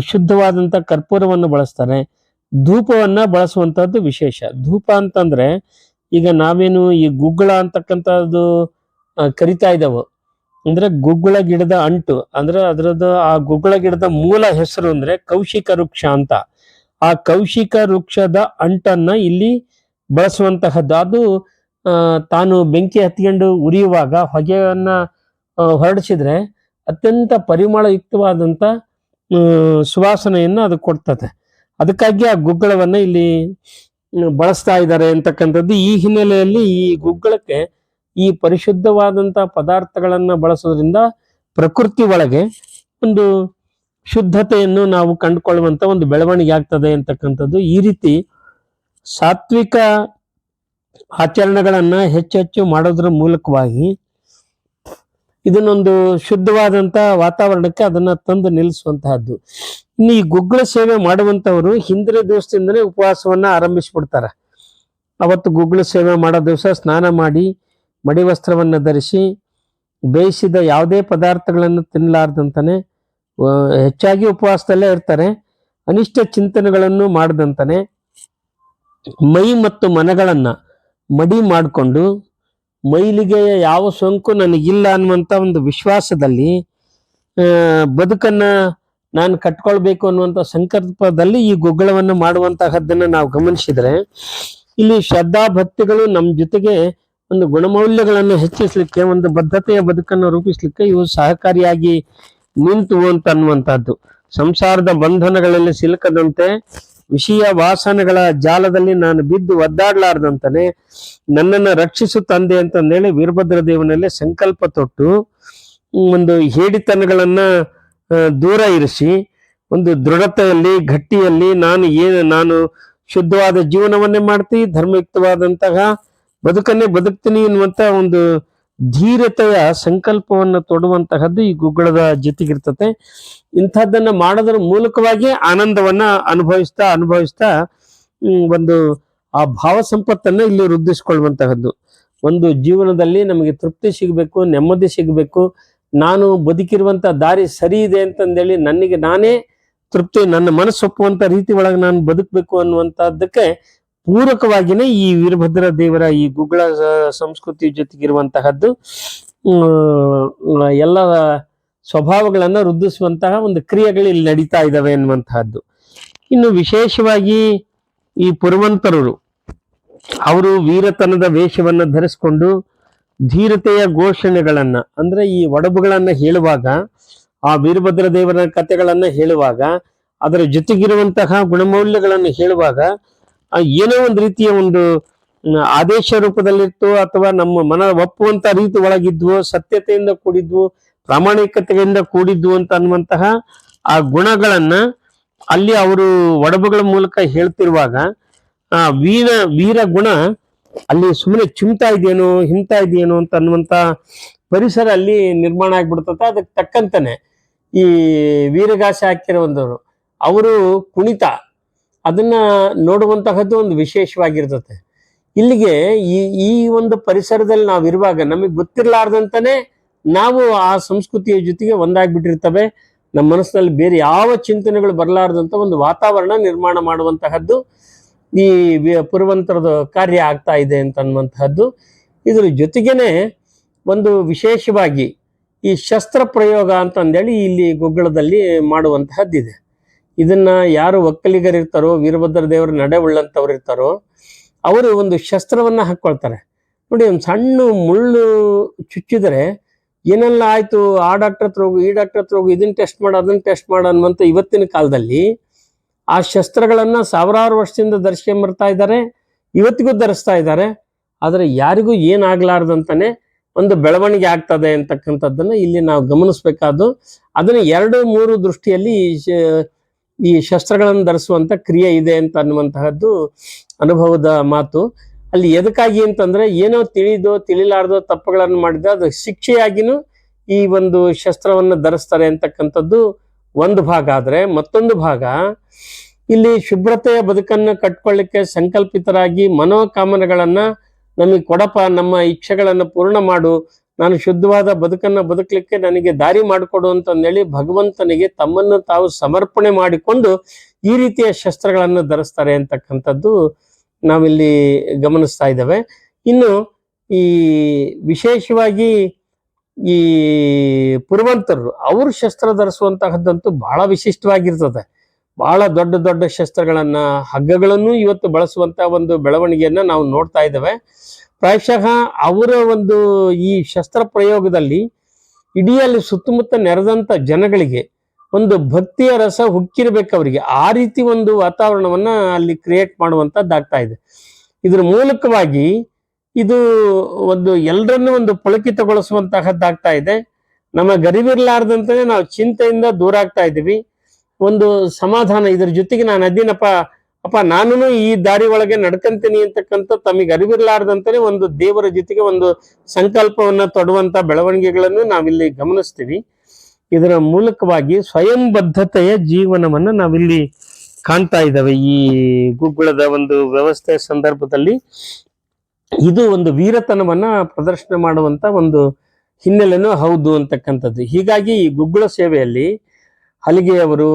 Speaker 1: ಶುದ್ಧವಾದಂಥ ಕರ್ಪೂರವನ್ನು ಬಳಸ್ತಾರೆ. ಧೂಪವನ್ನು ಬಳಸುವಂಥದ್ದು ವಿಶೇಷ. ಧೂಪ ಅಂತಂದ್ರೆ ಈಗ ನಾವೇನು ಈ ಗುಗ್ಗಳ ಅಂತಕ್ಕಂಥದ್ದು ಕರಿತಾ ಇದ್ದಾವೆ ಅಂದ್ರೆ ಗುಗ್ಗುಳ ಗಿಡದ ಅಂಟು, ಅಂದ್ರೆ ಅದರದ್ದು ಆ ಗುಗ್ಗುಳ ಗಿಡದ ಮೂಲ ಹೆಸರು ಅಂದ್ರೆ ಕೌಶಿಕ ವೃಕ್ಷ ಅಂತ. ಆ ಕೌಶಿಕ ವೃಕ್ಷದ ಅಂಟನ್ನ ಇಲ್ಲಿ ಬಳಸುವಂತಹದ್ದು. ಅದು ತಾನು ಬೆಂಕಿ ಹತ್ಕೊಂಡು ಉರಿಯುವಾಗ ಹೊಗೆಯನ್ನ ಹೊರಡಿಸಿದ್ರೆ ಅತ್ಯಂತ ಪರಿಮಳಯುಕ್ತವಾದಂತ ಸುವಾಸನೆಯನ್ನು ಅದು ಕೊಡ್ತದೆ. ಅದಕ್ಕಾಗಿ ಆ ಗುಗ್ಗಳವನ್ನ ಇಲ್ಲಿ ಬಳಸ್ತಾ ಇದ್ದಾರೆ ಅಂತಕ್ಕಂಥದ್ದು ಈ ಹಿನ್ನೆಲೆಯಲ್ಲಿ ಈ ಗುಗ್ಗಳಕ್ಕೆ ಈ ಪರಿಶುದ್ಧವಾದಂತ ಪದಾರ್ಥಗಳನ್ನು ಬಳಸೋದ್ರಿಂದ ಪ್ರಕೃತಿ ಒಳಗೆ ಒಂದು ಶುದ್ಧತೆಯನ್ನು ನಾವು ಕಂಡುಕೊಳ್ಳುವಂತ ಒಂದು ಬೆಳವಣಿಗೆ ಆಗ್ತದೆ ಅಂತಕ್ಕಂಥದ್ದು. ಈ ರೀತಿ ಸಾತ್ವಿಕ ಆಚರಣೆಗಳನ್ನು ಹೆಚ್ಚೆಚ್ಚು ಮಾಡೋದ್ರ ಮೂಲಕವಾಗಿ ಇದನ್ನೊಂದು ಶುದ್ಧವಾದಂತ ವಾತಾವರಣಕ್ಕೆ ಅದನ್ನ ತಂದು ನಿಲ್ಲಿಸುವಂತಹದ್ದು. ಇನ್ನು ಈ ಗುಗ್ಗಳ ಸೇವೆ ಮಾಡುವಂತವರು ಹಿಂದಿನ ದಿವಸದಿಂದನೇ ಉಪವಾಸವನ್ನ ಆರಂಭಿಸಿಬಿಡ್ತಾರೆ. ಅವತ್ತು ಗುಗ್ಗಳ ಸೇವೆ ಮಾಡೋ ದಿವಸ ಸ್ನಾನ ಮಾಡಿ, ಮಡಿ ವಸ್ತ್ರವನ್ನು ಧರಿಸಿ, ಬೇಯಿಸಿದ ಯಾವುದೇ ಪದಾರ್ಥಗಳನ್ನು ತಿನ್ನಲಾರ್ದಂತಾನೆ ಹೆಚ್ಚಾಗಿ ಉಪವಾಸದಲ್ಲೇ ಇರ್ತಾರೆ. ಅನಿಷ್ಟ ಚಿಂತನೆಗಳನ್ನು ಮಾಡದಂತಾನೆ, ಮೈ ಮತ್ತು ಮನಗಳನ್ನ ಮಡಿ ಮಾಡಿಕೊಂಡು, ಮೈಲಿಗೆ ಯಾವ ಸೋಂಕು ನನಗಿಲ್ಲ ಅನ್ನುವಂಥ ಒಂದು ವಿಶ್ವಾಸದಲ್ಲಿ ಬದುಕನ್ನ ನಾನು ಕಟ್ಕೊಳ್ಬೇಕು ಅನ್ನುವಂಥ ಸಂಕಲ್ಪದಲ್ಲಿ ಈ ಗುಗ್ಗಳವನ್ನು ಮಾಡುವಂತಹದ್ದನ್ನ ನಾವು ಗಮನಿಸಿದರೆ, ಇಲ್ಲಿ ಶ್ರದ್ಧಾ ಭಕ್ತಿಗಳು ನಮ್ಮ ಜೊತೆಗೆ ಒಂದು ಗುಣಮೌಲ್ಯಗಳನ್ನು ಹೆಚ್ಚಿಸಲಿಕ್ಕೆ, ಒಂದು ಬದ್ಧತೆಯ ಬದುಕನ್ನು ರೂಪಿಸಲಿಕ್ಕೆ ಇವು ಸಹಕಾರಿಯಾಗಿ ನಿಂತು ಅಂತ ಅನ್ನುವಂಥದ್ದು ಸಂಸಾರದ ಬಂಧನಗಳಲ್ಲಿ ಸಿಲುಕದಂತೆ, ವಿಷಯ ವಾಸನೆಗಳ ಜಾಲದಲ್ಲಿ ನಾನು ಬಿದ್ದು ಒದ್ದಾಡ್ಲಾರ್ದಂತಾನೆ, ನನ್ನನ್ನು ರಕ್ಷಿಸು ತಂದೆ ಅಂತಂದೇಳಿ ವೀರಭದ್ರ ದೇವನಲ್ಲಿ ಸಂಕಲ್ಪ ತೊಟ್ಟು, ಒಂದು ಹೇಡಿತನಗಳನ್ನ ದೂರ ಇರಿಸಿ, ಒಂದು ದೃಢತೆಯಲ್ಲಿ, ಗಟ್ಟಿಯಲ್ಲಿ ನಾನು ಏನು, ನಾನು ಶುದ್ಧವಾದ ಜೀವನವನ್ನೇ ಮಾಡ್ತೀನಿ, ಧರ್ಮಯುಕ್ತವಾದಂತಹ ಬದುಕನ್ನೇ ಬದುಕ್ತೀನಿ ಎನ್ನುವಂತ ಒಂದು ಧೀರತೆಯ ಸಂಕಲ್ಪವನ್ನು ತೊಡುವಂತಹದ್ದು ಈ ಗುಗ್ಗಳದ ಜೊತೆಗಿರ್ತತೆ. ಇಂಥದ್ದನ್ನು ಮಾಡೋದ್ರ ಮೂಲಕವಾಗಿ ಆನಂದವನ್ನ ಅನುಭವಿಸ್ತಾ ಅನುಭವಿಸ್ತಾ ಒಂದು ಆ ಭಾವ ಸಂಪತ್ತನ್ನ ಇಲ್ಲಿ ವೃದ್ಧಿಸ್ಕೊಳ್ಳುವಂತಹದ್ದು. ಒಂದು ಜೀವನದಲ್ಲಿ ನಮಗೆ ತೃಪ್ತಿ ಸಿಗಬೇಕು, ನೆಮ್ಮದಿ ಸಿಗಬೇಕು ನಾನು ಬದುಕಿರುವಂತ ದಾರಿ ಸರಿ ಇದೆ ಅಂತಂದೇಳಿ ನನಗೆ ನಾನೇ ತೃಪ್ತಿ, ನನ್ನ ಮನಸ್ಸು ಒಪ್ಪುವಂತ ರೀತಿ ಒಳಗೆ ನಾನು ಬದುಕಬೇಕು ಅನ್ನುವಂತಹದ್ದಕ್ಕೆ ಪೂರಕವಾಗಿನೇ ಈ ವೀರಭದ್ರ ದೇವರ ಈ ಗುಗ್ಗಳ ಸಂಸ್ಕೃತಿ ಜೊತೆಗಿರುವಂತಹದ್ದು ಎಲ್ಲ ಸ್ವಭಾವಗಳನ್ನ ವೃದ್ಧಿಸುವಂತಹ ಒಂದು ಕ್ರಿಯೆಗಳು ಇಲ್ಲಿ ನಡೀತಾ ಇದ್ದಾವೆ ಎನ್ನುವಂತಹದ್ದು ಇನ್ನು ವಿಶೇಷವಾಗಿ ಈ ಪುರವಂತರರು, ಅವರು ವೀರತನದ ವೇಷವನ್ನು ಧರಿಸಿಕೊಂಡು ಧೀರತೆಯ ಘೋಷಣೆಗಳನ್ನ, ಅಂದ್ರೆ ಈ ಒಡಬುಗಳನ್ನ ಹೇಳುವಾಗ, ಆ ವೀರಭದ್ರ ದೇವರ ಕಥೆಗಳನ್ನ ಹೇಳುವಾಗ, ಅದರ ಜೊತೆಗಿರುವಂತಹ ಗುಣಮೌಲ್ಯಗಳನ್ನು ಹೇಳುವಾಗ ಏನೋ ಒಂದು ರೀತಿಯ ಒಂದು ಆದೇಶ ರೂಪದಲ್ಲಿತ್ತು ಅಥವಾ ನಮ್ಮ ಮನ ಒಪ್ಪುವಂತ ರೀತಿ ಒಳಗಿದ್ವು, ಸತ್ಯತೆಯಿಂದ ಕೂಡಿದ್ವು, ಪ್ರಾಮಾಣಿಕತೆಯಿಂದ ಕೂಡಿದ್ವು ಅಂತ ಅನ್ನುವಂತಹ ಆ ಗುಣಗಳನ್ನ ಅಲ್ಲಿ ಅವರು ಒಡಬುಗಳ ಮೂಲಕ ಹೇಳ್ತಿರುವಾಗ, ಆ ವೀರ ವೀರ ಗುಣ ಅಲ್ಲಿ ಸುಮ್ಮನೆ ಚಿಮ್ತಾ ಇದೆಯೇನೋ ಹಿಂತಾ ಇದೆಯೇನೋ ಅಂತ ಅನ್ನುವಂಥ ಪರಿಸರ ಅಲ್ಲಿ ನಿರ್ಮಾಣ ಆಗ್ಬಿಡ್ತದೆ ಅದಕ್ಕೆ ತಕ್ಕಂತಾನೆ ಈ ವೀರಗಾಸೆ ಹಾಕಿರುವಂಥವ್ರು ಅವರು ಕುಣಿತ, ಅದನ್ನ ನೋಡುವಂತಹದ್ದು ಒಂದು ವಿಶೇಷವಾಗಿರ್ತತೆ. ಇಲ್ಲಿಗೆ ಈ ಈ ಒಂದು ಪರಿಸರದಲ್ಲಿ ನಾವು ಇರುವಾಗ ನಮಗೆ ಗೊತ್ತಿರಲಾರ್ದಂತಾನೆ ನಾವು ಆ ಸಂಸ್ಕೃತಿಯ ಜೊತೆಗೆ ಒಂದಾಗ್ಬಿಟ್ಟಿರ್ತವೆ. ನಮ್ಮ ಮನಸ್ಸಿನಲ್ಲಿ ಬೇರೆ ಯಾವ ಚಿಂತನೆಗಳು ಬರಲಾರ್ದಂಥ ಒಂದು ವಾತಾವರಣ ನಿರ್ಮಾಣ ಮಾಡುವಂತಹದ್ದು ಈ ಪುರವಂತರದ ಕಾರ್ಯ ಆಗ್ತಾ ಇದೆ ಅಂತ ಅನ್ನುವಂತಹದ್ದು. ಇದ್ರ ಜೊತೆಗೇನೆ ಒಂದು ವಿಶೇಷವಾಗಿ ಈ ಶಸ್ತ್ರ ಪ್ರಯೋಗ ಅಂತಂದೇಳಿ ಇಲ್ಲಿ ಗುಗ್ಗಳದಲ್ಲಿ ಮಾಡುವಂತಹದ್ದಿದೆ. ಇದನ್ನ ಯಾರು ಒಕ್ಕಲಿಗರಿರ್ತಾರೋ, ವೀರಭದ್ರ ದೇವರ ನಡೆ ಉಳ್ಳಂತವ್ರು ಇರ್ತಾರೋ, ಅವರು ಒಂದು ಶಸ್ತ್ರವನ್ನ ಹಾಕ್ಕೊಳ್ತಾರೆ ನೋಡಿ, ಒಂದು ಸಣ್ಣ ಮುಳ್ಳು ಚುಚ್ಚಿದರೆ ಏನೆಲ್ಲ ಆಯಿತು, ಆ ಡಾಕ್ಟರ್ ಹತ್ರ ಹೋಗು, ಈ ಡಾಕ್ಟರ್ ಹತ್ರ ಹೋಗು ಇದನ್ನ ಟೆಸ್ಟ್ ಮಾಡು ಅದನ್ನ ಟೆಸ್ಟ್ ಮಾಡು ಅನ್ನುವಂಥ ಇವತ್ತಿನ ಕಾಲದಲ್ಲಿ ಆ ಶಸ್ತ್ರಗಳನ್ನ ಸಾವಿರಾರು ವರ್ಷದಿಂದ ಧರಿಸ್ಕೊಂಬರ್ತಾ ಇದ್ದಾರೆ, ಇವತ್ತಿಗೂ ಧರಿಸ್ತಾ ಇದ್ದಾರೆ. ಆದರೆ ಯಾರಿಗೂ ಏನಾಗ್ಲಾರ್ದಂತಾನೆ ಒಂದು ಬೆಳವಣಿಗೆ ಆಗ್ತದೆ ಅಂತಕ್ಕಂಥದ್ದನ್ನ ಇಲ್ಲಿ ನಾವು ಗಮನಿಸ್ಬೇಕಾದ್ದು. ಅದನ್ನ ಎರಡು, ಮೂರು ದೃಷ್ಟಿಯಲ್ಲಿ ಈ ಶಸ್ತ್ರಗಳನ್ನು ಧರಿಸುವಂಥ ಕ್ರಿಯೆ ಇದೆ ಅಂತ ಅನ್ನುವಂತಹದ್ದು ಅನುಭವದ ಮಾತು. ಅಲ್ಲಿ ಎದಕ್ಕಾಗಿ ಅಂತಂದ್ರೆ ಏನೋ ತಿಳಿದೋ, ತಿಳಿಲಾರ್ದೋ ತಪ್ಪುಗಳನ್ನು ಮಾಡಿದ ಅದು ಶಿಕ್ಷೆಯಾಗಿನೂ ಈ ಒಂದು ಶಸ್ತ್ರವನ್ನು ಧರಿಸ್ತಾರೆ ಅಂತಕ್ಕಂಥದ್ದು ಒಂದು ಭಾಗ ಆದರೆ ಮತ್ತೊಂದು ಭಾಗ, ಇಲ್ಲಿ ಶುಭ್ರತೆಯ ಬದುಕನ್ನು ಕಟ್ಕೊಳ್ಳಿಕ್ಕೆ ಸಂಕಲ್ಪಿತರಾಗಿ ಮನೋಕಾಮನೆಗಳನ್ನು ನಮಗೆ ಕೊಡಪ ನಮ್ಮ ಇಚ್ಛೆಗಳನ್ನು ಪೂರ್ಣ ಮಾಡು, ನಾನು ಶುದ್ಧವಾದ ಬದುಕನ್ನು ಬದುಕಲಿಕ್ಕೆ ನನಗೆ ದಾರಿ ಮಾಡಿಕೊಡು ಅಂತಂದೇಳಿ ಭಗವಂತನಿಗೆ ತಮ್ಮನ್ನು ತಾವು ಸಮರ್ಪಣೆ ಮಾಡಿಕೊಂಡು ಈ ರೀತಿಯ ಶಸ್ತ್ರಗಳನ್ನು ಧರಿಸ್ತಾರೆ ಅಂತಕ್ಕಂಥದ್ದು ನಾವಿಲ್ಲಿ ಗಮನಿಸ್ತಾ ಇದ್ದೇವೆ. ಇನ್ನು ಈ ವಿಶೇಷವಾಗಿ ಈ ಪುರವಂತರು ಅವರು ಶಸ್ತ್ರ ಧರಿಸುವಂತಹದ್ದಂತೂ ಬಹಳ ವಿಶಿಷ್ಟವಾಗಿರ್ತದೆ. ಬಹಳ ದೊಡ್ಡ ದೊಡ್ಡ ಶಸ್ತ್ರಗಳನ್ನ, ಹಗ್ಗಗಳನ್ನು ಇವತ್ತು ಬಳಸುವಂತ ಒಂದು ಬೆಳವಣಿಗೆಯನ್ನ ನಾವು ನೋಡ್ತಾ ಇದ್ದೇವೆ. ಪ್ರಾಯಶಃ ಅವರ ಒಂದು ಈ ಶಸ್ತ್ರ ಪ್ರಯೋಗದಲ್ಲಿ ಇಡೀ ಸುತ್ತಮುತ್ತ ನೆರೆದಂಥ ಜನಗಳಿಗೆ ಒಂದು ಭಕ್ತಿಯ ರಸ ಹುಕ್ಕಿರ್ಬೇಕು ಅವರಿಗೆ. ಆ ರೀತಿ ಒಂದು ವಾತಾವರಣವನ್ನ ಅಲ್ಲಿ ಕ್ರಿಯೇಟ್ ಮಾಡುವಂತದ್ದಾಗ್ತಾ ಇದೆ. ಇದ್ರ ಮೂಲಕವಾಗಿ ಇದು ಒಂದು ಎಲ್ಲರನ್ನೂ ಒಂದು ಪುಳಕಿತಗೊಳಿಸುವಂತಹದ್ದಾಗ್ತಾ ಇದೆ. ನಮ್ಮ ಗರಿವಿರ್ಲಾರ್ದಂತಾನೆ ನಾವು ಚಿಂತೆಯಿಂದ ದೂರ ಆಗ್ತಾ ಇದ್ದೀವಿ. ಒಂದು ಸಮಾಧಾನ ಇದ್ರ ಜೊತೆಗೆ ನಾನು ಅದ್ದೀನಪ್ಪ ಅಪ್ಪ ನಾನು ಈ ದಾರಿ ಒಳಗೆ ನಡ್ಕಂತೀನಿ ಅಂತಕ್ಕಂಥ ತಮಗೆ ಅರಿವಿರ್ಲಾರ್ದಂತಾನೆ ಒಂದು ದೇವರ ಜೊತೆಗೆ ಒಂದು ಸಂಕಲ್ಪವನ್ನ ತೊಡುವಂತ ಬೆಳವಣಿಗೆಗಳನ್ನು ನಾವಿಲ್ಲಿ ಗಮನಿಸ್ತೀವಿ. ಇದರ ಮೂಲಕವಾಗಿ ಸ್ವಯಂ ಬದ್ಧತೆಯ ಜೀವನವನ್ನ ನಾವಿಲ್ಲಿ ಕಾಣ್ತಾ ಇದ್ದಾವೆ. ಈ ಗುಗ್ಗುಳದ ಒಂದು ವ್ಯವಸ್ಥೆ ಸಂದರ್ಭದಲ್ಲಿ ಇದು ಒಂದು ವೀರತನವನ್ನ ಪ್ರದರ್ಶನ ಮಾಡುವಂತ ಒಂದು ಹಿನ್ನೆಲೆನೂ ಹೌದು ಅಂತಕ್ಕಂಥದ್ದು. ಹೀಗಾಗಿ ಈ ಗುಗ್ಗುಳ ಸೇವೆಯಲ್ಲಿ ಹಲಿಗೆಯವರು,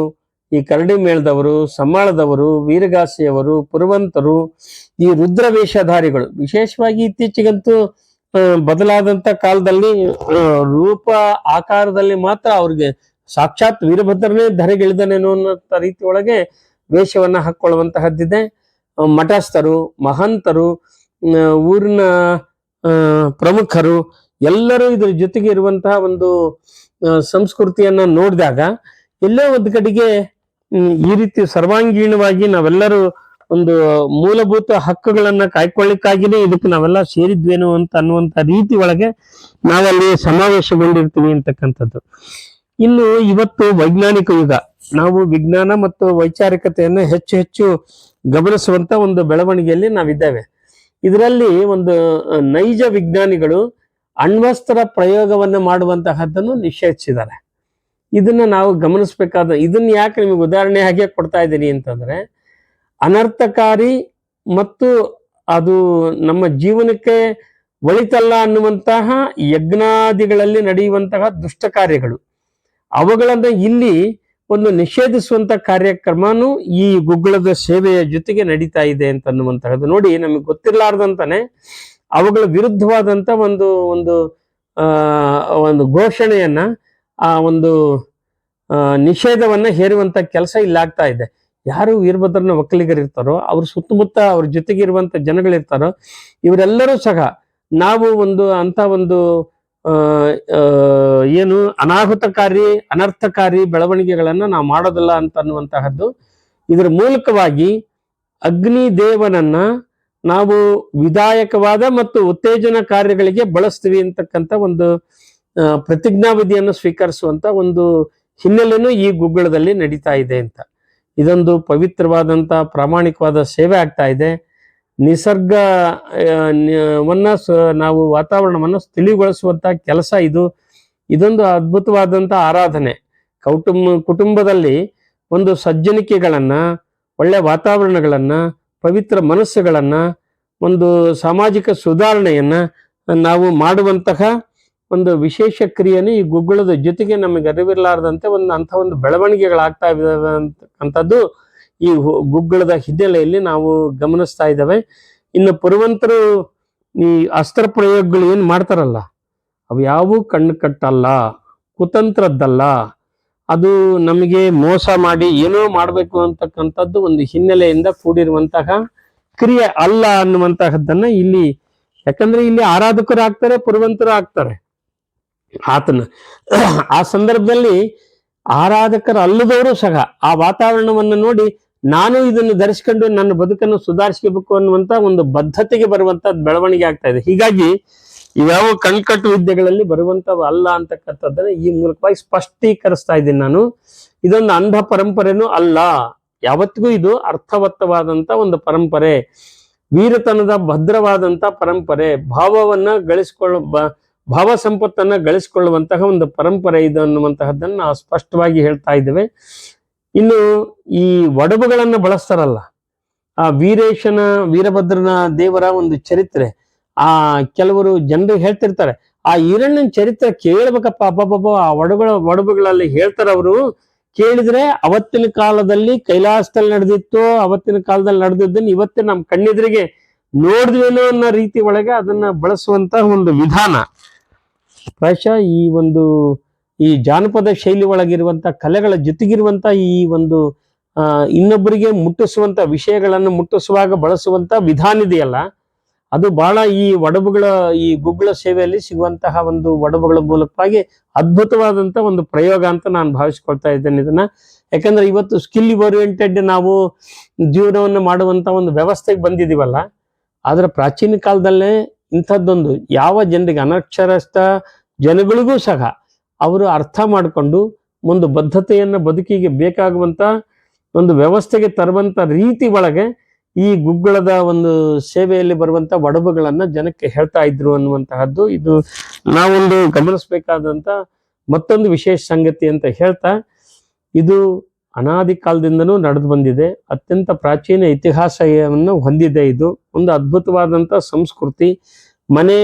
Speaker 1: ಈ ಕರಡಿ ಮೇಳದವರು, ಸಮ್ಮಾಳದವರು, ವೀರಗಾಸೆಯವರು, ಪುರವಂತರು, ಈ ರುದ್ರ ವೇಷಧಾರಿಗಳು ವಿಶೇಷವಾಗಿ ಇತ್ತೀಚೆಗಂತೂ ಬದಲಾದಂತ ಕಾಲದಲ್ಲಿ ರೂಪ ಆಕಾರದಲ್ಲಿ ಮಾತ್ರ ಅವ್ರಿಗೆ ಸಾಕ್ಷಾತ್ ವೀರಭದ್ರನೇ ಧರೆಗಿಳಿದನೇನೋ ಅನ್ನೋ ರೀತಿಯೊಳಗೆ ವೇಷವನ್ನ ಹಾಕೊಳ್ಳುವಂತಹದ್ದಿದೆ. ಮಠಸ್ಥರು, ಮಹಂತರು ಊರಿನ ಪ್ರಮುಖರು ಎಲ್ಲರೂ ಇದ್ರ ಜೊತೆಗೆ ಇರುವಂತಹ ಒಂದು ಸಂಸ್ಕೃತಿಯನ್ನ ನೋಡಿದಾಗ ಎಲ್ಲೋ ಒಂದು ಕಡೆಗೆ ಈ ರೀತಿ ಸರ್ವಾಂಗೀಣವಾಗಿ ನಾವೆಲ್ಲರೂ ಒಂದು ಮೂಲಭೂತ ಹಕ್ಕುಗಳನ್ನ ಕಾಯ್ಕೊಳ್ಳಿಕ್ಕಾಗಿನೇ ಇದಕ್ಕೆ ನಾವೆಲ್ಲ ಸೇರಿದ್ವೇನು ಅಂತ ಅನ್ನುವಂತ ರೀತಿ ಒಳಗೆ ನಾವಲ್ಲಿ ಸಮಾವೇಶಗೊಂಡಿರ್ತೀವಿ ಅಂತಕ್ಕಂಥದ್ದು. ಇನ್ನು ಇವತ್ತು ವೈಜ್ಞಾನಿಕ ಯುಗ. ನಾವು ವಿಜ್ಞಾನ ಮತ್ತು ವೈಚಾರಿಕತೆಯನ್ನು ಹೆಚ್ಚು ಹೆಚ್ಚು ಗಮನಿಸುವಂತ ಒಂದು ಬೆಳವಣಿಗೆಯಲ್ಲಿ ನಾವಿದ್ದೇವೆ. ಇದರಲ್ಲಿ ಒಂದು ನೈಜ ವಿಜ್ಞಾನಿಗಳು ಅಣ್ವಸ್ತ್ರ ಪ್ರಯೋಗವನ್ನು ಮಾಡುವಂತಹದ್ದನ್ನು ನಿಷೇಧಿಸಿದ್ದಾರೆ ಇದನ್ನ ನಾವು ಗಮನಿಸಬೇಕಾದ, ಇದನ್ನ ಯಾಕೆ ನಿಮಗೆ ಉದಾಹರಣೆ ಹಾಗೆ ಕೊಡ್ತಾ ಇದ್ದೀನಿ ಅಂತಂದ್ರೆ, ಅನರ್ಥಕಾರಿ ಮತ್ತು ಅದು ನಮ್ಮ ಜೀವನಕ್ಕೆ ಒಳಿತಲ್ಲ ಅನ್ನುವಂತಹ ಯಜ್ಞಾದಿಗಳಲ್ಲಿ ನಡೆಯುವಂತಹ ದುಷ್ಟ ಕಾರ್ಯಗಳು ಅವುಗಳನ್ನು ಇಲ್ಲಿ ಒಂದು ನಿಷೇಧಿಸುವಂತ ಕಾರ್ಯಕ್ರಮನೂ ಈ ಗುಗ್ಗಳದ ಸೇವೆಯ ಜೊತೆಗೆ ನಡೀತಾ ಇದೆ ಅಂತ ಅನ್ನುವಂತಹದ್ದು ನೋಡಿ ನಮಗೆ ಗೊತ್ತಿರಲಾರ್ದಂತಾನೆ ಅವುಗಳ ವಿರುದ್ಧವಾದಂತ ಒಂದು ಒಂದು ಒಂದು ಘೋಷಣೆಯನ್ನ, ಆ, ಒಂದು ನಿಷೇಧವನ್ನ ಹೇರುವಂತ ಕೆಲಸ ಇಲ್ಲಾಗ್ತಾ ಇದೆ. ಯಾರು ವೀರಭದ್ರನ ಒಕ್ಕಲಿಗರಿರ್ತಾರೋ, ಅವ್ರ ಸುತ್ತಮುತ್ತ ಅವ್ರ ಜೊತೆಗೆ ಇರುವಂತ ಜನಗಳಿರ್ತಾರೋ, ಇವರೆಲ್ಲರೂ ಸಹ ನಾವು ಒಂದು ಅಂತ ಒಂದು ಏನು ಅನಾಹುತಕಾರಿ, ಅನರ್ಥಕಾರಿ ಬೆಳವಣಿಗೆಗಳನ್ನು ನಾವು ಮಾಡೋದಿಲ್ಲ ಅಂತ ಅನ್ನುವಂತಹದ್ದು, ಇದರ ಮೂಲಕವಾಗಿ ಅಗ್ನಿ ದೇವನನ್ನ ನಾವು ವಿದಾಯಕವಾದ ಮತ್ತು ಉತ್ತೇಜನ ಕಾರ್ಯಗಳಿಗೆ ಬಳಸ್ತೀವಿ ಅಂತಕ್ಕಂಥ ಒಂದು ಪ್ರತಿಜ್ಞಾವಿಧಿಯನ್ನು ಸ್ವೀಕರಿಸುವಂತ ಒಂದು ಹಿನ್ನೆಲೆನೂ ಈ ಗುಗ್ಗಳದಲ್ಲಿ ನಡೀತಾ ಇದೆ ಅಂತ. ಇದೊಂದು ಪವಿತ್ರವಾದಂತ ಪ್ರಾಮಾಣಿಕವಾದ ಸೇವೆ ಆಗ್ತಾ ಇದೆ. ನಿಸರ್ಗ ಆ, ನ- ಸ- ನಾವು ವಾತಾವರಣವನ್ನು ತಿಳಿಗೊಳಿಸುವಂಥ ಕೆಲಸ ಇದು. ಇದೊಂದು ಅದ್ಭುತವಾದಂತ ಆರಾಧನೆ. ಕೌಟುಂಬ ಕುಟುಂಬದಲ್ಲಿ ಒಂದು ಸಜ್ಜನಿಕೆಗಳನ್ನ ಒಳ್ಳೆ ವಾತಾವರಣಗಳನ್ನ ಪವಿತ್ರ ಮನಸ್ಸುಗಳನ್ನು ಒಂದು ಸಾಮಾಜಿಕ ಸುಧಾರಣೆಯನ್ನ ನಾವು ಮಾಡುವಂತಹ ಒಂದು ವಿಶೇಷ ಕ್ರಿಯೆಯನ್ನು ಈ ಗುಗ್ಗುಳದ ಜೊತೆಗೆ ನಮಗೆ ಅರಿವಿರಲಾರದಂತೆ ಒಂದು ಅಂಥ ಒಂದು ಬೆಳವಣಿಗೆಗಳಾಗ್ತಾ ಇದ್ದಾವೆ ಅಂತಕ್ಕಂಥದ್ದು ಈ ಗುಗ್ಗಳದ ಹಿನ್ನೆಲೆಯಲ್ಲಿ ನಾವು ಗಮನಿಸ್ತಾ ಇದ್ದಾವೆ. ಇನ್ನು ಪುರವಂತರು ಈ ಅಸ್ತ್ರ ಪ್ರಯೋಗಗಳು ಏನು ಮಾಡ್ತಾರಲ್ಲ, ಅವು ಯಾವೂ ಕಣ್ಣು ಕಟ್ಟಲ್ಲ, ಕುತಂತ್ರದ್ದಲ್ಲ. ಅದು ನಮಗೆ ಮೋಸ ಮಾಡಿ ಏನೋ ಮಾಡಬೇಕು ಅಂತಕ್ಕಂಥದ್ದು ಒಂದು ಹಿನ್ನೆಲೆಯಿಂದ ಕೂಡಿರುವಂತಹ ಕ್ರಿಯೆ ಅಲ್ಲ ಅನ್ನುವಂತಹದ್ದನ್ನ ಇಲ್ಲಿ, ಯಾಕಂದ್ರೆ ಇಲ್ಲಿ ಆರಾಧಕರು ಆಗ್ತಾರೆ, ಪುರವಂತರು ಆಗ್ತಾರೆ. ಆತನ, ಆ ಸಂದರ್ಭದಲ್ಲಿ ಆರಾಧಕರು ಅಲ್ಲದವರು ಸಹ ಆ ವಾತಾವರಣವನ್ನು ನೋಡಿ ನಾನು ಇದನ್ನು ಧರಿಸ್ಕೊಂಡು ನನ್ನ ಬದುಕನ್ನು ಸುಧಾರಿಸ್ಕೋಬೇಕು ಅನ್ನುವಂತ ಒಂದು ಬದ್ಧತೆಗೆ ಬರುವಂತ ಬೆಳವಣಿಗೆ ಆಗ್ತಾ ಇದೆ. ಹೀಗಾಗಿ ಇವ್ಯಾವ ಕಣ್ಕಟ್ಟು ವಿದ್ಯೆಗಳಲ್ಲಿ ಬರುವಂತವು ಅಲ್ಲ ಅಂತಕ್ಕಂಥದ್ದನ್ನ ಈ ಮೂಲಕವಾಗಿ ಸ್ಪಷ್ಟೀಕರಿಸ್ತಾ ಇದ್ದೀನಿ ನಾನು. ಇದೊಂದು ಅಂಧ ಪರಂಪರೆನೂ ಅಲ್ಲ. ಯಾವತ್ತಿಗೂ ಇದು ಅರ್ಥವತ್ತವಾದಂತ ಒಂದು ಪರಂಪರೆ. ವೀರತನದ ಭದ್ರವಾದಂತ ಪರಂಪರೆ. ಭಾವವನ್ನ ಗಳಿಸ್ಕೊಳ್ಳ ಭಾವ ಸಂಪತ್ತನ್ನ ಗಳಿಸಿಕೊಳ್ಳುವಂತಹ ಒಂದು ಪರಂಪರೆ ಇದು ಅನ್ನುವಂತಹದ್ದನ್ನ ನಾವು ಸ್ಪಷ್ಟವಾಗಿ ಹೇಳ್ತಾ ಇದ್ದೇವೆ. ಇನ್ನು ಈ ಒಡಬುಗಳನ್ನ ಬಳಸ್ತಾರಲ್ಲ, ಆ ವೀರೇಶನ, ವೀರಭದ್ರನ ದೇವರ ಒಂದು ಚರಿತ್ರೆ, ಆ ಕೆಲವರು ಜನರು ಹೇಳ್ತಿರ್ತಾರೆ, ಆ ಈರಣ್ಣನ ಚರಿತ್ರೆ ಕೇಳ್ಬೇಕಪ್ಪ ಅಬ್ಬಬ್ಬ ಆ ಒಡಗಳ ಒಡಬುಗಳಲ್ಲಿ ಹೇಳ್ತಾರ ಅವರು. ಕೇಳಿದ್ರೆ ಅವತ್ತಿನ ಕಾಲದಲ್ಲಿ ಕೈಲಾಸದಲ್ಲಿ ನಡೆದಿತ್ತು, ಅವತ್ತಿನ ಕಾಲದಲ್ಲಿ ನಡೆದಿದ್ದನ್ನು ಇವತ್ತೇ ನಮ್ಮ ಕಣ್ಣೆದುರಿಗೆ ನೋಡಿದ್ವೇನೋ ಅನ್ನೋ ರೀತಿ ಒಳಗೆ ಅದನ್ನ ಬಳಸುವಂತ ಒಂದು ವಿಧಾನ. ಪ್ರಾಯಶಃ ಈ ಒಂದು, ಈ ಜಾನಪದ ಶೈಲಿ ಒಳಗಿರುವಂಥ ಕಲೆಗಳ ಜೊತೆಗಿರುವಂಥ ಈ ಒಂದು ಇನ್ನೊಬ್ಬರಿಗೆ ಮುಟ್ಟಿಸುವಂತ ವಿಷಯಗಳನ್ನು ಮುಟ್ಟಿಸುವಾಗ ಬಳಸುವಂತ ವಿಧಾನ ಇದೆಯಲ್ಲ, ಅದು ಬಹಳ ಈ ಒಡಬುಗಳ ಈ ಗುಗ್ಗಳ ಸೇವೆಯಲ್ಲಿ ಸಿಗುವಂತಹ ಒಂದು ಒಡಬುಗಳ ಮೂಲಕವಾಗಿ ಅದ್ಭುತವಾದಂಥ ಒಂದು ಪ್ರಯೋಗ ಅಂತ ನಾನು ಭಾವಿಸ್ಕೊಳ್ತಾ ಇದ್ದೇನೆ ಇದನ್ನ. ಯಾಕಂದ್ರೆ ಇವತ್ತು ಸ್ಕಿಲ್ ಓರಿಯೆಂಟೆಡ್ ನಾವು ಜೀವನವನ್ನು ಮಾಡುವಂತ ಒಂದು ವ್ಯವಸ್ಥೆಗೆ ಬಂದಿದ್ದೀವಲ್ಲ, ಆದ್ರೆ ಪ್ರಾಚೀನ ಕಾಲದಲ್ಲೇ ಇಂಥದ್ದೊಂದು ಯಾವ ಜನರಿಗೆ ಅನಕ್ಷರಸ್ಥ ಜನಗಳಿಗೂ ಸಹ ಅವರು ಅರ್ಥ ಮಾಡಿಕೊಂಡು ಒಂದು ಬದ್ಧತೆಯನ್ನು ಬದುಕಿಗೆ ಬೇಕಾಗುವಂತ ಒಂದು ವ್ಯವಸ್ಥೆಗೆ ತರುವಂಥ ರೀತಿ ಒಳಗೆ ಈ ಗುಗ್ಗಳದ ಒಂದು ಸೇವೆಯಲ್ಲಿ ಬರುವಂತ ಒಡಬುಗಳನ್ನು ಜನಕ್ಕೆ ಹೇಳ್ತಾ ಇದ್ರು ಅನ್ನುವಂತಹದ್ದು. ಇದು ನಾವೊಂದು ಗಮನಿಸಬೇಕಾದಂತ ಮತ್ತೊಂದು ವಿಶೇಷ ಸಂಗತಿ ಅಂತ ಹೇಳ್ತಾ, ಇದು ಅನಾದಿ ಕಾಲದಿಂದನೂ ನಡೆದು ಬಂದಿದೆ. ಅತ್ಯಂತ ಪ್ರಾಚೀನ ಇತಿಹಾಸವನ್ನು ಹೊಂದಿದೆ ಇದು. ಒಂದು ಅದ್ಭುತವಾದಂತ ಸಂಸ್ಕೃತಿ. ಮನೆ,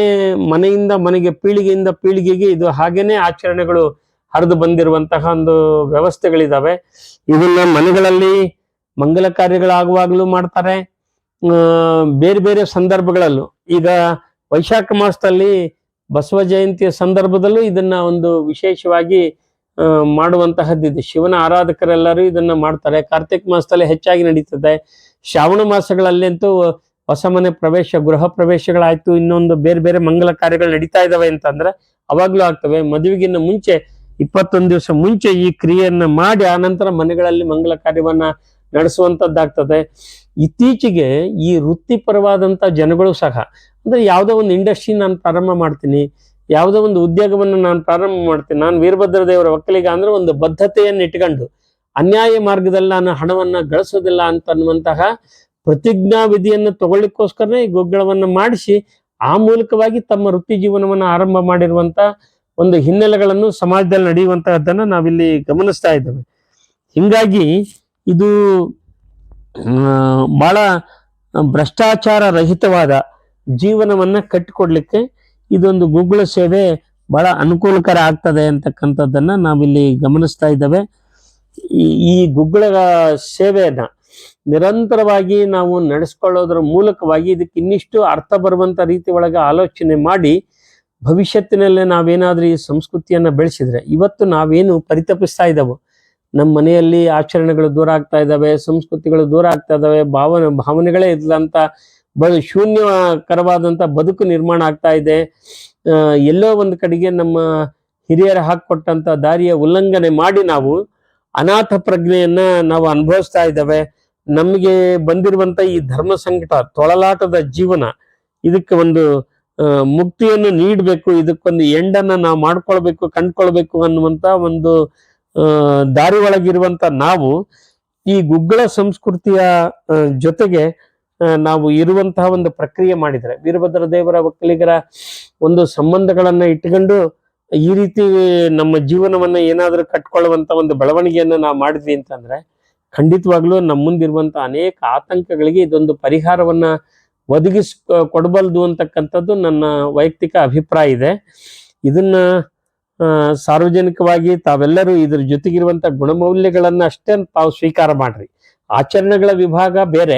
Speaker 1: ಮನೆಯಿಂದ ಮನೆಗೆ ಪೀಳಿಗೆಯಿಂದ ಪೀಳಿಗೆಗೆ ಇದು ಹಾಗೇನೆ ಆಚರಣೆಗಳು ಹರಿದು ಬಂದಿರುವಂತಹ ಒಂದು ವ್ಯವಸ್ಥೆಗಳಿದಾವೆ. ಇದನ್ನ ಮನೆಗಳಲ್ಲಿ ಮಂಗಲ ಕಾರ್ಯಗಳಾಗುವಾಗಲೂ ಮಾಡ್ತಾರೆ. ಬೇರೆ ಬೇರೆ ಸಂದರ್ಭಗಳಲ್ಲೂ. ಈಗ ವೈಶಾಖ ಮಾಸದಲ್ಲಿ ಬಸವ ಜಯಂತಿಯ ಸಂದರ್ಭದಲ್ಲೂ ಇದನ್ನ ಒಂದು ವಿಶೇಷವಾಗಿ ಮಾಡುವಂತಹದ್ದಿದೆ ಶಿವನ ಆರಾಧಕರೆಲ್ಲರೂ ಇದನ್ನ ಮಾಡ್ತಾರೆ. ಕಾರ್ತಿಕ್ ಮಾಸದಲ್ಲಿ ಹೆಚ್ಚಾಗಿ ನಡೀತದೆ. ಶ್ರಾವಣ ಮಾಸಗಳಲ್ಲಂತೂ ಹೊಸ ಮನೆ ಪ್ರವೇಶ, ಗೃಹ ಪ್ರವೇಶಗಳಾಯ್ತು. ಇನ್ನೊಂದು ಬೇರೆ ಬೇರೆ ಮಂಗಲ ಕಾರ್ಯಗಳು ನಡೀತಾ ಇದಾವೆ ಅಂತಂದ್ರೆ ಅವಾಗ್ಲೂ ಆಗ್ತವೆ. ಮದುವೆಗಿನ್ನ ಮುಂಚೆ, ಇಪ್ಪತ್ತೊಂದು ದಿವಸ ಮುಂಚೆ ಈ ಕ್ರಿಯೆಯನ್ನ ಮಾಡಿ ಆನಂತರ ಮನೆಗಳಲ್ಲಿ ಮಂಗಲ ಕಾರ್ಯವನ್ನ ನಡೆಸುವಂತದ್ದಾಗ್ತದೆ. ಇತ್ತೀಚೆಗೆ ಈ ವೃತ್ತಿಪರವಾದಂತ ಜನಗಳು ಸಹ, ಅಂದ್ರೆ ಯಾವುದೋ ಒಂದು ಇಂಡಸ್ಟ್ರಿ ನಾನು ಪ್ರಾರಂಭ ಮಾಡ್ತೀನಿ. ಯಾವುದೋ ಒಂದು ಉದ್ಯೋಗವನ್ನು ನಾನು ಪ್ರಾರಂಭ ಮಾಡ್ತೀನಿ. ನಾನು ವೀರಭದ್ರ ದೇವರ ಒಕ್ಕಲಿಗ ಅಂದ್ರೆ ಒಂದು ಬದ್ಧತೆಯನ್ನು ಇಟ್ಕೊಂಡು, ಅನ್ಯಾಯ ಮಾರ್ಗದಲ್ಲಿ ನಾನು ಹಣವನ್ನ ಗಳಿಸೋದಿಲ್ಲ ಅಂತ ಅನ್ನುವಂತಹ ಪ್ರತಿಜ್ಞಾ ವಿಧಿಯನ್ನು ತಗೊಳ್ಳಿಕ್ಕೋಸ್ಕರನೇ ಈ ಗೊಗ್ಗಳವನ್ನು ಮಾಡಿಸಿ, ಆ ಮೂಲಕವಾಗಿ ತಮ್ಮ ವೃತ್ತಿ ಜೀವನವನ್ನು ಆರಂಭ ಮಾಡಿರುವಂತ ಒಂದು ಹಿನ್ನೆಲೆಗಳನ್ನು ಸಮಾಜದಲ್ಲಿ ನಡೆಯುವಂತಹದ್ದನ್ನ ನಾವಿಲ್ಲಿ ಗಮನಿಸ್ತಾ ಇದ್ದೇವೆ. ಹಿಂಗಾಗಿ ಇದು ಬಹಳ ಭ್ರಷ್ಟಾಚಾರ ರಹಿತವಾದ ಜೀವನವನ್ನ ಕಟ್ಟಿಕೊಡ್ಲಿಕ್ಕೆ ಇದೊಂದು ಗೂಗಲ್ ಸೇವೆ ಬಹಳ ಅನುಕೂಲಕರ ಆಗ್ತದೆ ಅಂತಕ್ಕಂಥದ್ದನ್ನ ನಾವಿಲ್ಲಿ ಗಮನಿಸ್ತಾ ಇದ್ದೇವೆ. ಈ ಗುಗ್ಗಳ ಸೇವೆಯನ್ನ ನಿರಂತರವಾಗಿ ನಾವು ನಡೆಸ್ಕೊಳ್ಳೋದ್ರ ಮೂಲಕವಾಗಿ ಇದಕ್ಕೆ ಇನ್ನಿಷ್ಟು ಅರ್ಥ ಬರುವಂತ ರೀತಿ ಒಳಗೆ ಆಲೋಚನೆ ಮಾಡಿ ಭವಿಷ್ಯತ್ತಿನಲ್ಲೇ ನಾವೇನಾದ್ರೂ ಈ ಸಂಸ್ಕೃತಿಯನ್ನ ಬೆಳೆಸಿದ್ರೆ ಇವತ್ತು ನಾವೇನು ಪರಿತಪಿಸ್ತಾ ಇದ್ದಾವೋ? ನಮ್ಮ ಮನೆಯಲ್ಲಿ ಆಚರಣೆಗಳು ದೂರ ಆಗ್ತಾ ಇದ್ದಾವೆ, ಸಂಸ್ಕೃತಿಗಳು ದೂರ ಆಗ್ತಾ ಇದ್ದಾವೆ, ಭಾವನೆ, ಭಾವನೆಗಳೇ ಇಲ್ಲಂತ ಬ ಶೂನ್ಯಕರವಾದಂಥ ಬದುಕು ನಿರ್ಮಾಣ ಆಗ್ತಾ ಇದೆ. ಎಲ್ಲೋ ಒಂದು ಕಡೆಗೆ ನಮ್ಮ ಹಿರಿಯರು ಹಾಕಿಕೊಟ್ಟಂಥ ದಾರಿಯ ಉಲ್ಲಂಘನೆ ಮಾಡಿ ನಾವು ಅನಾಥ ಪ್ರಜ್ಞೆಯನ್ನ ನಾವು ಅನುಭವಿಸ್ತಾ ಇದ್ದೇವೆ. ನಮಗೆ ಬಂದಿರುವಂಥ ಈ ಧರ್ಮ ಸಂಕಟ, ತೊಳಲಾಟದ ಜೀವನ, ಇದಕ್ಕೆ ಒಂದು ಮುಕ್ತಿಯನ್ನು ನೀಡಬೇಕು, ಇದಕ್ಕೊಂದು ಎಂಡನ್ನು ನಾವು ಮಾಡ್ಕೊಳ್ಬೇಕು, ಕಂಡ್ಕೊಳ್ಬೇಕು ಅನ್ನುವಂಥ ಒಂದು ದಾರಿ ಒಳಗಿರುವಂಥ ನಾವು ಈ ಗುಗ್ಗಳ ಸಂಸ್ಕೃತಿಯ ಜೊತೆಗೆ ನಾವು ಇರುವಂತಹ ಒಂದು ಪ್ರಕ್ರಿಯೆ ಮಾಡಿದರೆ, ವೀರಭದ್ರ ದೇವರ ಒಕ್ಕಲಿಗರ ಒಂದು ಸಂಬಂಧಗಳನ್ನ ಇಟ್ಕೊಂಡು ಈ ರೀತಿ ನಮ್ಮ ಜೀವನವನ್ನ ಏನಾದರೂ ಕಟ್ಕೊಳ್ಳುವಂತ ಒಂದು ಬೆಳವಣಿಗೆಯನ್ನು ನಾವು ಮಾಡಿದ್ವಿ ಅಂತಂದ್ರೆ, ಖಂಡಿತವಾಗ್ಲೂ ನಮ್ಮ ಮುಂದಿರುವಂತ ಅನೇಕ ಆತಂಕಗಳಿಗೆ ಇದೊಂದು ಪರಿಹಾರವನ್ನ ಒದಗಿಸ್, ಕೊಡಬಲ್ದು ಅಂತಕ್ಕಂಥದ್ದು ನನ್ನ ವೈಯಕ್ತಿಕ ಅಭಿಪ್ರಾಯ ಇದೆ. ಇದನ್ನ ಸಾರ್ವಜನಿಕವಾಗಿ ತಾವೆಲ್ಲರೂ ಇದ್ರ ಜೊತೆಗಿರುವಂತ ಗುಣಮೌಲ್ಯಗಳನ್ನ ಅಷ್ಟೇ ತಾವು ಸ್ವೀಕಾರ ಮಾಡ್ರಿ. ಆಚರಣೆಗಳ ವಿಭಾಗ ಬೇರೆ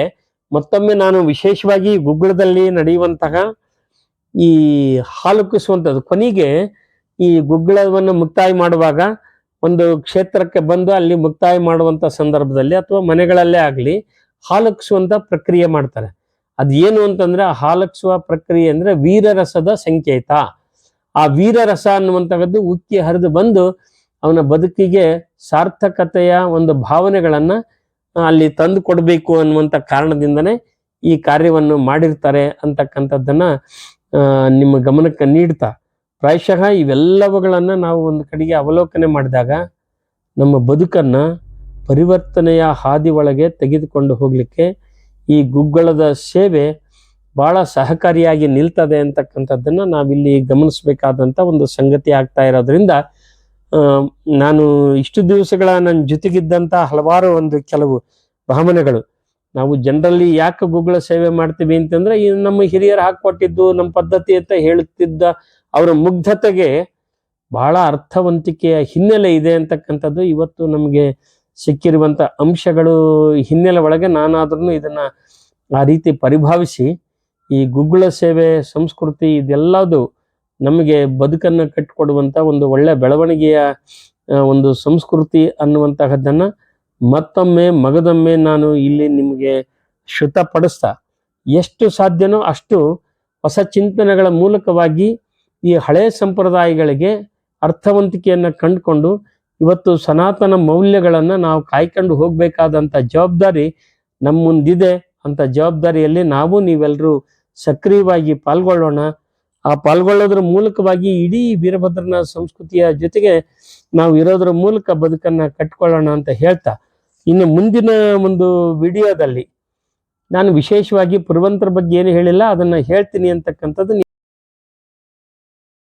Speaker 1: ಮತ್ತೊಮ್ಮೆ ನಾನು ವಿಶೇಷವಾಗಿ ಗುಗ್ಗಳದಲ್ಲಿ ನಡೆಯುವಂತಹ ಈ ಹಾಲುಕಿಸುವಂಥದ್ದು ಕೊನೆಗೆ ಈ ಗುಗ್ಗಳವನ್ನು ಮುಕ್ತಾಯ ಮಾಡುವಾಗ ಒಂದು ಕ್ಷೇತ್ರಕ್ಕೆ ಬಂದು ಅಲ್ಲಿ ಮುಕ್ತಾಯ ಮಾಡುವಂಥ ಸಂದರ್ಭದಲ್ಲಿ ಅಥವಾ ಮನೆಗಳಲ್ಲೇ ಆಗಲಿ ಹಾಲುಕ್ಸುವಂಥ ಪ್ರಕ್ರಿಯೆ ಮಾಡ್ತಾರೆ. ಅದು ಏನು ಅಂತಂದ್ರೆ ಆ ಹಾಲಕ್ಸುವ ಪ್ರಕ್ರಿಯೆ ಅಂದ್ರೆ ವೀರರಸದ ಸಂಕೇತ. ಆ ವೀರರಸ ಅನ್ನುವಂಥದ್ದು ಉಕ್ಕಿ ಹರಿದು ಬಂದು ಅವನ ಬದುಕಿಗೆ ಸಾರ್ಥಕತೆಯ ಒಂದು ಭಾವನೆಗಳನ್ನ ಅಲ್ಲಿ ತಂದು ಕೊಡಬೇಕು ಅನ್ನುವಂಥ ಕಾರಣದಿಂದನೇ ಈ ಕಾರ್ಯವನ್ನು ಮಾಡಿರ್ತಾರೆ ಅಂತಕ್ಕಂಥದ್ದನ್ನ ನಿಮ್ಮ ಗಮನಕ್ಕೆ ನೀಡ್ತಾ, ಪ್ರಾಯಶಃ ಇವೆಲ್ಲವುಗಳನ್ನು ನಾವು ಒಂದು ಕಡೆಗೆ ಅವಲೋಕನೆ ಮಾಡಿದಾಗ ನಮ್ಮ ಬದುಕನ್ನ ಪರಿವರ್ತನೆಯ ಹಾದಿ ಒಳಗೆ ತೆಗೆದುಕೊಂಡು ಹೋಗ್ಲಿಕ್ಕೆ ಈ ಗುಗ್ಗಳದ ಸೇವೆ ಬಹಳ ಸಹಕಾರಿಯಾಗಿ ನಿಲ್ತದೆ ಅಂತಕ್ಕಂಥದ್ದನ್ನ ನಾವಿಲ್ಲಿ ಗಮನಿಸಬೇಕಾದಂತ ಒಂದು ಸಂಗತಿ ಆಗ್ತಾ ಇರೋದ್ರಿಂದ ನಾನು ಇಷ್ಟು ದಿವಸಗಳ ನನ್ನ ಜೊತೆಗಿದ್ದಂಥ ಹಲವಾರು ಒಂದು ಕೆಲವು ಭಾವನೆಗಳು. ನಾವು ಜನರಲ್ಲಿ ಯಾಕೆ ಗೂಗಲ್ ಸೇವೆ ಮಾಡ್ತೀವಿ ಅಂತಂದ್ರೆ, ಈ ನಮ್ಮ ಹಿರಿಯರು ಹಾಕೊಟ್ಟಿದ್ದು ನಮ್ಮ ಪದ್ಧತಿ ಅಂತ ಹೇಳುತ್ತಿದ್ದ ಅವರ ಮುಗ್ಧತೆಗೆ ಬಹಳ ಅರ್ಥವಂತಿಕೆಯ ಹಿನ್ನೆಲೆ ಇದೆ ಅಂತಕ್ಕಂಥದ್ದು. ಇವತ್ತು ನಮಗೆ ಸಿಕ್ಕಿರುವಂತ ಅಂಶಗಳು ಹಿನ್ನೆಲೆ ಒಳಗೆ ನಾನಾದ್ರೂ ಇದನ್ನ ಆ ರೀತಿ ಪರಿಭಾವಿಸಿ ಈ ಗುಗ್ಗಳ ಸೇವೆ, ಸಂಸ್ಕೃತಿ ಇದೆಲ್ಲದು ನಮಗೆ ಬದುಕನ್ನು ಕಟ್ಟಿಕೊಡುವಂಥ ಒಂದು ಒಳ್ಳೆ ಬೆಳವಣಿಗೆಯ ಒಂದು ಸಂಸ್ಕೃತಿ ಅನ್ನುವಂತಹದ್ದನ್ನು ಮತ್ತೊಮ್ಮೆ ಮಗದೊಮ್ಮೆ ನಾನು ಇಲ್ಲಿ ನಿಮಗೆ ಶ್ರುತಪಡಿಸ್ತಾ ಎಷ್ಟು ಸಾಧ್ಯನೋ ಅಷ್ಟು ಹೊಸ ಚಿಂತನೆಗಳ ಮೂಲಕವಾಗಿ ಈ ಹಳೆಯ ಸಂಪ್ರದಾಯಗಳಿಗೆ ಅರ್ಥವಂತಿಕೆಯನ್ನು ಕಂಡುಕೊಂಡು ಇವತ್ತು ಸನಾತನ ಮೌಲ್ಯಗಳನ್ನು ನಾವು ಕಾಯ್ಕೊಂಡು ಹೋಗಬೇಕಾದಂಥ ಜವಾಬ್ದಾರಿ ನಮ್ಮ ಮುಂದಿದೆ ಅಂತ ಜವಾಬ್ದಾರಿಯಲ್ಲಿ ನಾವು ನೀವೆಲ್ಲರೂ ಸಕ್ರಿಯವಾಗಿ ಪಾಲ್ಗೊಳ್ಳೋಣ. ಆ ಪಾಲ್ಗೊಳ್ಳೋದ್ರ ಮೂಲಕವಾಗಿ ಇಡೀ ವೀರಭದ್ರನ ಸಂಸ್ಕೃತಿಯ ಜೊತೆಗೆ ನಾವು ಇರೋದ್ರ ಮೂಲಕ ಬದುಕನ್ನ ಕಟ್ಕೊಳ್ಳೋಣ ಅಂತ ಹೇಳ್ತಾ, ಇನ್ನು ಮುಂದಿನ ಒಂದು ವಿಡಿಯೋದಲ್ಲಿ ನಾನು ವಿಶೇಷವಾಗಿ ಪುರವಂತರ ಬಗ್ಗೆ ಏನು ಹೇಳಿಲ್ಲ, ಅದನ್ನ ಹೇಳ್ತೀನಿ ಅಂತಕ್ಕಂಥದ್ದು